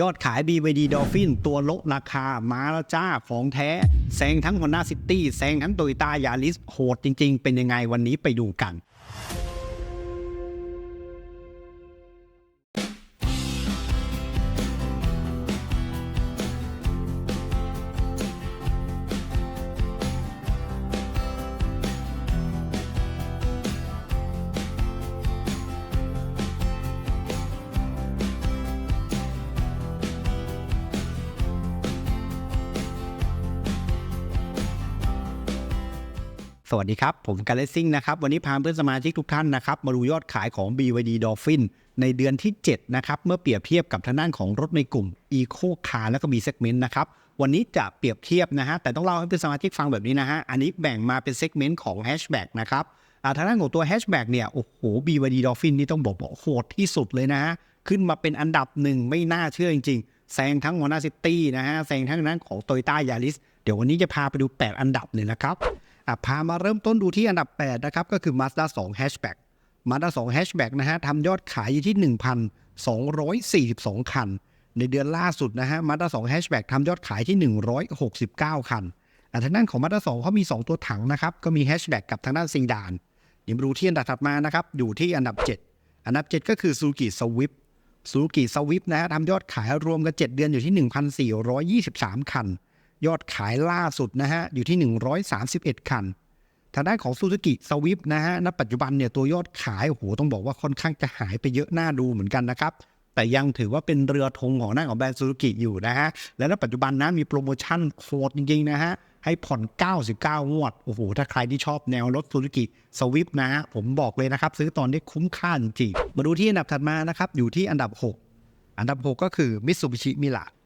ยอดขาย BYD Dolphin ตัวลดราคา มาแล้วจ้าของแท้แซงทั้ง Honda City แซงทั้ง Toyota Yaris โหดจริง ๆ เป็นยังไงวันนี้ไปดูกัน สวัสดีครับ ผมการเลสซิ่งนะครับ วันนี้พาเพื่อนสมาชิกทุกท่านนะครับ มาดูยอดขายของ BYD Dolphin ในเดือนที่ 7 นะครับ เมื่อเปรียบเทียบกับทางด้านของรถในกลุ่ม Eco Car แล้วก็มี Segment นะครับ วันนี้จะเปรียบเทียบนะฮะ แต่ต้องเล่าให้เพื่อนสมาชิกฟังแบบนี้นะฮะ อันนี้แบ่งมาเป็น Segment ของ Hatchback นะครับอ่าทางด้านของตัว Hatchback เนี่ย โอ้โห BYD Dolphin นี่ต้องบอกว่าโหดที่สุดเลยนะฮะ ขึ้นมาเป็นอันดับหนึ่งไม่น่าเชื่อจริงๆแซงทั้ง Honda City นะฮะแซงทั้งนั้นของ Toyota Yaris เดี๋ยววันนี้จะพาไปดู 8 อันดับเลยนะครับ อะพามาเริ่มต้นดูที่อันดับ 8 นะครับ ก็คือ Mazda 2 Hatchback Mazda 2 Hatchback นะฮะทำยอดขายอยู่ที่ 1,242 คัน ในเดือนล่าสุดนะฮะ Mazda 2 Hatchback ทำยอดขายที่ 169 คันอะทางด้านของ Mazda 2เขามี 2 ตัวถังนะครับ ก็มี Hatchback กับทางด้านซีดานเดี๋ยวมาดูที่อันดับถัดมานะครับ อยู่ที่อันดับ 7 อันดับ 7 ก็คือ Suzuki Swift Suzuki Swift นะฮะทำยอดขายรวมกัน 7 เดือนอยู่ที่ 1,423 คัน ยอดขายล่าสุดนะฮะอยู่ที่ 131 คัน ทางด้านของซูซูกิสวิฟนะฮะณปัจจุบันเนี่ยตัวยอดขายโอ้โหต้องบอกว่าค่อนข้างจะหายไปเยอะหน่าดูเหมือนกันนะครับแต่ยังถือว่าเป็นเรือธงของหน้าของแบรนด์ซูซูกิอยู่นะฮะ และณปัจจุบันนะมีโปรโมชั่นโคตรจริง ๆ นะฮะ ให้ผ่อน 99 งวด โอ้โห ถ้าใครที่ชอบแนวรถซูซูกิสวิฟนะฮะ ผมบอกเลยนะครับ ซื้อตอนนี้คุ้มค่าจริงๆมาดูที่อันดับถัดมานะครับ อยู่ที่อันดับ 6 อันดับ 6 ก็คือ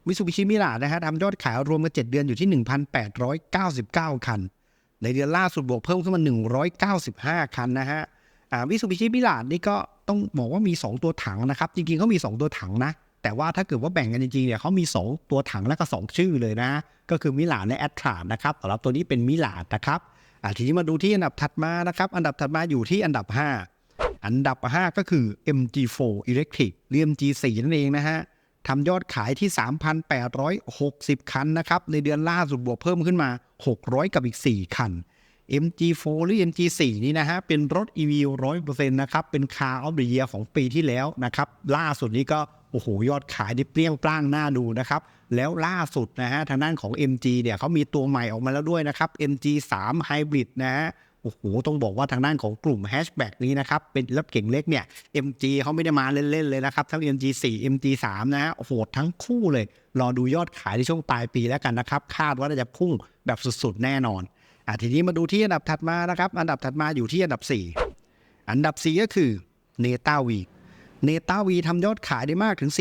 Mitsubishi Mira Mitsubishi Mira นะฮะทำยอดขายรวมกัน7เดือนอยู่ที่ 1,899 คัน ในเดือนล่าสุดบวกเพิ่มขึ้นมา 195 คันนะฮะอ่า Mitsubishi Mira นี่ก็ต้องบอกว่ามี 2 ตัวถังนะครับ จริงๆเขามี 2 ตัวถังนะ แต่ว่าถ้าเกิดว่าแบ่งกันจริงๆเนี่ยเขามี 2 ตัวถังแล้วก็ 2 ชื่อเลยนะ ก็คือมิลาและแอตทรานะครับสำหรับตัวนี้เป็นมิลานะครับอ่าทีนี้มาดูที่อันดับถัดมานะครับ อันดับถัดมาอยู่ที่อันดับ 5 อันดับ 5 ก็คือ MG4 Electric หรือ MG4 นั่นเองนะฮะ ทำยอดขายที่ 3,860 คันนะครับ ในเดือนล่าสุดบวกเพิ่มขึ้นมา 600 กับอีก 4 คัน MG4 หรือ MG4 นี่นะฮะ เป็นรถ EV 100%นะครับ เป็น Car of the Year ของปีที่แล้วนะครับ ล่าสุดนี้ก็ โอ้โห ยอดขายได้เปรี้ยงปร้างน่าดูนะครับ แล้วล่าสุดนะฮะ ทางด้านของ MG เนี่ยเขามีตัวใหม่ออกมาแล้วด้วยนะครับ MG3 Hybrid นะฮะ อ้โหต้องบอกว่าทางด้านของกลุ่มแฮชแบ็กนี้นะครับ เป็นรถเก่งเล็กเนี่ย MG เขาไม่ได้มาเล่น ๆ เลยนะครับ ทั้ง MG4 MG3 นะฮะโหดทั้งคู่เลย รอดูยอดขายในช่วงปลายปีแล้วกันนะครับ คาดว่าจะพุ่งแบบสุด ๆ แน่นอนอะทีนี้มาดูที่อันดับถัดมานะครับ อันดับถัดมาอยู่ที่อันดับ 4 อันดับ 4 ก็คือเนต้าวีเนต้าวีทำยอดขายได้มากถึง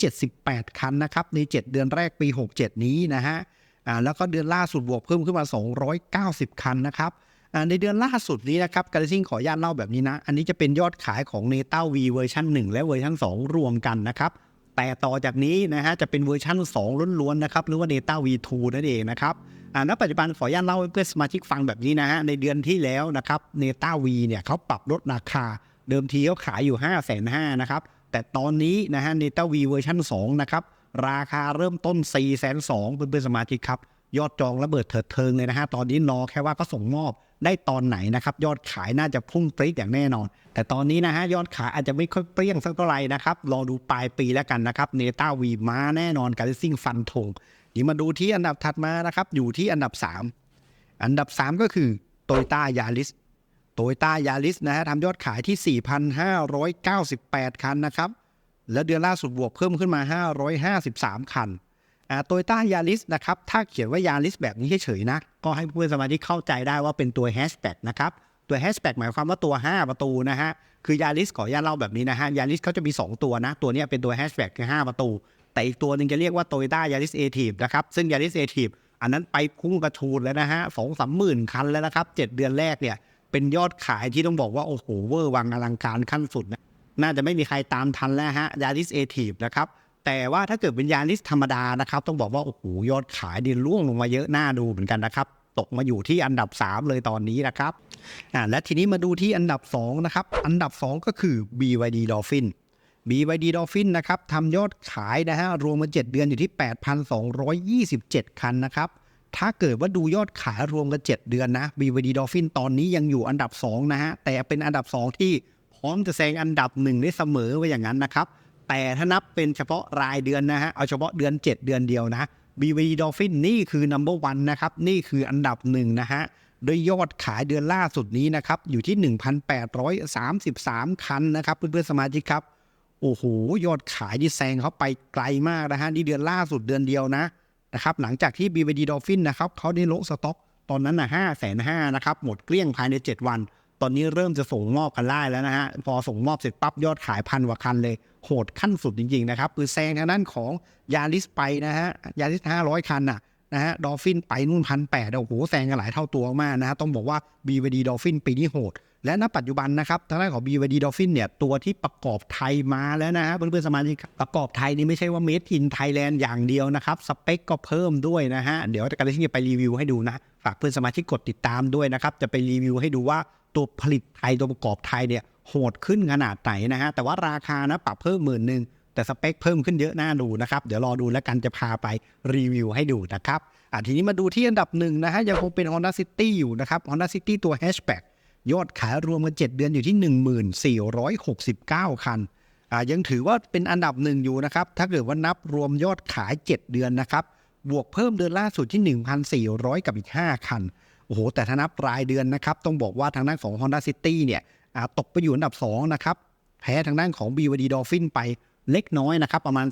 4,278 คันนะครับ ใน 7 เดือนแรกปี 67 นี้นะฮะอ่าแล้วก็เดือนล่าสุดบวกเพิ่มขึ้นมา 290 คันนะครับ ในเดือนล่าสุดนี้นะครับการซิ่งขออนุญาตเล่าแบบนี้นะ อันนี้จะเป็นยอดขายของ n e t a V เวอร์ชัน1 และเวอร์ชัน2 รวมกันนะครับแต่ต่อจากนี้นะฮะจะเป็นเวอร์ชัน2ล้วนๆนะครับหรือว่า n e t a V2 นั่นเองนะครับอ่าณปัจจุบันขออนุญาตเล่าให้เพื่อนสมาชิกฟังแบบนี้นะฮะในเดือนที่แล้วนะครับ n e t a V เนี่ยเขาปรับลดราคาเดิมทีเขาขายอยู่ 5 5 0 0 0นะครับแต่ตอนนี้นะฮะ n e t a V เวอร์ชัน2นะครับราคาเริ่มต้น 4 2 0 0 0เพื่อนๆสมาชิกครับ ยอดจองระเบิดเถิดเทิงเลยนะฮะตอนนี้รอแค่ว่าก็ส่งมอบได้ตอนไหนนะครับ ยอดขายน่าจะพุ่งปรี๊ดอย่างแน่นอน แต่ตอนนี้นะฮะยอดขายอาจจะไม่ค่อยเปรี้ยงสักเท่าไหร่นะครับ รอดูปลายปีแล้วกันนะครับเนต้าวีมาแน่นอนการซิ่งฟันธงเดี๋ยวมาดูที่อันดับถัดมานะครับ อยู่ที่อันดับ 3 อันดับ 3 ก็คือโตโยต้ายาริสโตโยต้ายาริสนะฮะทำยอดขายที่ 4,598 คันนะครับ และเดือนล่าสุดบวกเพิ่มขึ้นมา 553 คันอ่า โตโยต้ายาริสนะครับ ถ้าเขียนว่ายาริสแบบนี้เฉยๆนะ ก็ให้เพื่อนสมาชิกเข้าใจได้ว่าเป็นตัวแฮชแบ็กนะครับ ตัวแฮชแบ็กหมายความว่าตัว 5 ประตูนะฮะ คือยาริสขออนุญาตเล่าแบบนี้นะฮะ ยาริสเขาจะมี 2 ตัวนะ ตัวนี้เป็นตัวแฮชแบ็กคือ 5 ประตู แต่อีกตัวหนึ่งจะเรียกว่าโตโยต้ายาริสเอทีฟนะครับ ซึ่งยาริสเอทีฟอันนั้นไปพุ่งกระชูดแล้วนะฮะสองสามหมื่นคันแล้วนะครับเจ็ดเดือนแรกเนี่ย เป็นยอดขายที่ต้องบอกว่าโอ้โหเวอร์วังอลังการขั้นสุดนะ น่าจะไม่มีใครตามทันแล้วฮะยาริสเอทีฟนะครับ แต่ว่าถ้าเกิดเป็นยาริสธรรมดานะครับ ต้องบอกว่าโอ้โหยอดขายดิร่วงลงมาเยอะหน่าดูเหมือนกันนะครับ ตกมาอยู่ที่อันดับ 3 เลยตอนนี้นะครับอ่าและทีนี้มาดูที่อันดับ2นะครับอันดับ 2 ก็คือ BYD Dolphin BYD Dolphin นะครับทำยอดขายนะฮะรวมมา 7 เดือนอยู่ที่ 8,227 คันนะครับถ้าเกิดว่าดูยอดขายรวมกัน 7 เดือนนะ BYD Dolphin ตอนนี้ยังอยู่อันดับ 2 นะฮะแต่เป็นอันดับ 2 ที่พร้อมจะแซงอันดับ 1 ได้เสมอไว้อย่างนั้นนะครับ แต่ถ้านับเป็นเฉพาะรายเดือนนะฮะ เอาเฉพาะเดือน 7 เดือนเดียวนะ BYD Dolphin นี่คือ number one นะครับ นี่คืออันดับหนึ่งนะฮะโดยยอดขายเดือนล่าสุดนี้นะครับ อยู่ที่ 1,833 คันนะครับ เพื่อนๆสมาชิกครับ โอ้โห ยอดขายที่แซงเขาไปไกลมากนะฮะนี่เดือนล่าสุดเดือนเดียวนะนะครับหลังจากที่ BYD Dolphin นะครับเขาได้โละสต็อก ตอนนั้นนะห้าแสนห้านะครับ หมดเกลี้ยงภายใน 7 วัน ตอนนี้เริ่มจะส่งมอบกันได้แล้วนะฮะ พอส่งมอบเสร็จปั๊บยอดขายพันกว่าคันเลย โหดขั้นสุดจริง ๆ นะครับ คือแซงทางด้านของยาริสไปนะฮะ ยาริสห้าร้อยคันน่ะนะฮะ ดอฟฟินไปนู่นพันแปดโอ้โห แซงกันหลายเท่าตัวมากนะฮะ ต้องบอกว่า BYD Dolphin ปีนี้โหด และณปัจจุบันนะครับทางด้านของ BYD Dolphin เนี่ยตัวที่ประกอบไทยมาแล้วนะฮะเพื่อนๆสมาชิกประกอบไทยนี่ไม่ใช่ว่า made in Thailand อย่างเดียวนะครับสเปคก็เพิ่มด้วยนะฮะเดี๋ยวการที่จะไปรีวิวให้ดูนะฝากเพื่อนสมาชิกกดติดตามด้วยนะครับจะไปรีวิวให้ดูว่า ตัวผลิตไทยตัวประกอบไทยเนี่ยโหดขึ้นขนาดไหนนะฮะแต่ว่าราคานะปรับเพิ่มหมื่นหนึ่งแต่สเปคเพิ่มขึ้นเยอะน่าดูนะครับ เดี๋ยวรอดูแล้วกันจะพาไปรีวิวให้ดูนะครับอะทีนี้มาดูที่อันดับหนึ่งนะฮะยังคงเป็น Honda City อยู่นะครับ Honda City ตัว Hatchback ยอดขายรวมกัน 7 เดือนอยู่ที่ 1469 คันอ่ายังถือว่าเป็นอันดับหนึ่งอยู่นะครับ ถ้าเกิดว่านับรวมยอดขาย 7 เดือนนะครับ บวกเพิ่มเดือนล่าสุดที่ 1,400 กับอีก 5 คัน โอ้โหแต่ถ้านับรายเดือนนะครับ ต้องบอกว่าทางด้านของ Honda City เนี่ยตกไปอยู่อันดับ2นะครับแพ้ทางด้านของ BYD Dolphin ไปเล็กน้อยนะครับประมาณ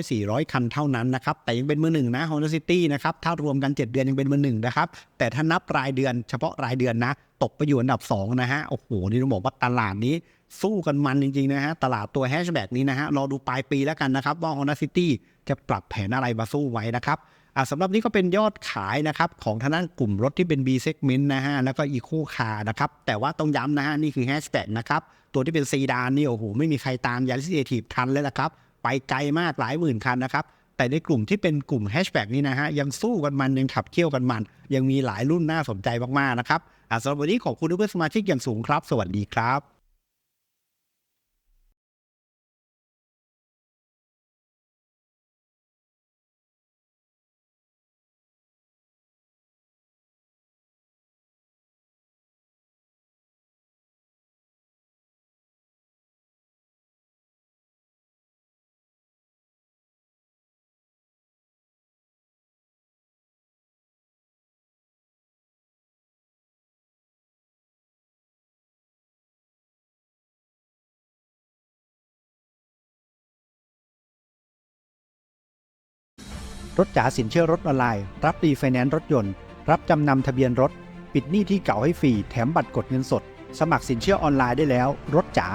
300-400 คันเท่านั้นนะครับแต่ยังเป็นมือหนึ่งนะ Honda City นะครับถ้ารวมกัน 7 เดือนยังเป็นมือหนึ่งนะครับแต่ถ้านับรายเดือนเฉพาะรายเดือนนะ ตกไปอยู่อันดับ 2 นะฮะโอ้โหนี่ต้องบอกว่าตลาดนี้สู้กันมันจริง ๆ นะฮะ ตลาดตัวแฮชแบ็กนี้นะฮะ รอดูปลายปีแล้วกันนะครับ ว่า Honda City จะปรับแผนอะไรมาสู้ไว้นะครับ อะสำหรับนี้ก็เป็นยอดขายนะครับของทางด้านกลุ่มรถที่เป็น B segment นะฮะแล้วก็ Eco Car นะครับแต่ว่าต้องย้ำนะฮะนี่คือแฮชแท็กนะครับตัวที่เป็นซีดานนี่โอ้โหไม่มีใครตามยาริสเอทีฟทันเลยละครับไปไกลมากหลายหมื่นคันนะครับแต่ในกลุ่มที่เป็นกลุ่มแฮชแบ็กนี้นะฮะยังสู้กันมันยังขับเคี่ยวกันมัน ยังมีหลายรุ่นน่าสนใจมากๆนะครับอะสำหรับวันนี้ขอบคุณเพื่อนสมาชิกอย่างสูงครับ สวัสดีครับ รถจ๋าสินเชื่อรถออนไลน์ รับรีไฟแนนซ์รถยนต์ รับจำนำทะเบียนรถ ปิดหนี้ที่เก่าให้ฟรี แถมบัตรกดเงินสด สมัครสินเชื่อออนไลน์ได้แล้ว รถจ๋า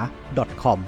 .com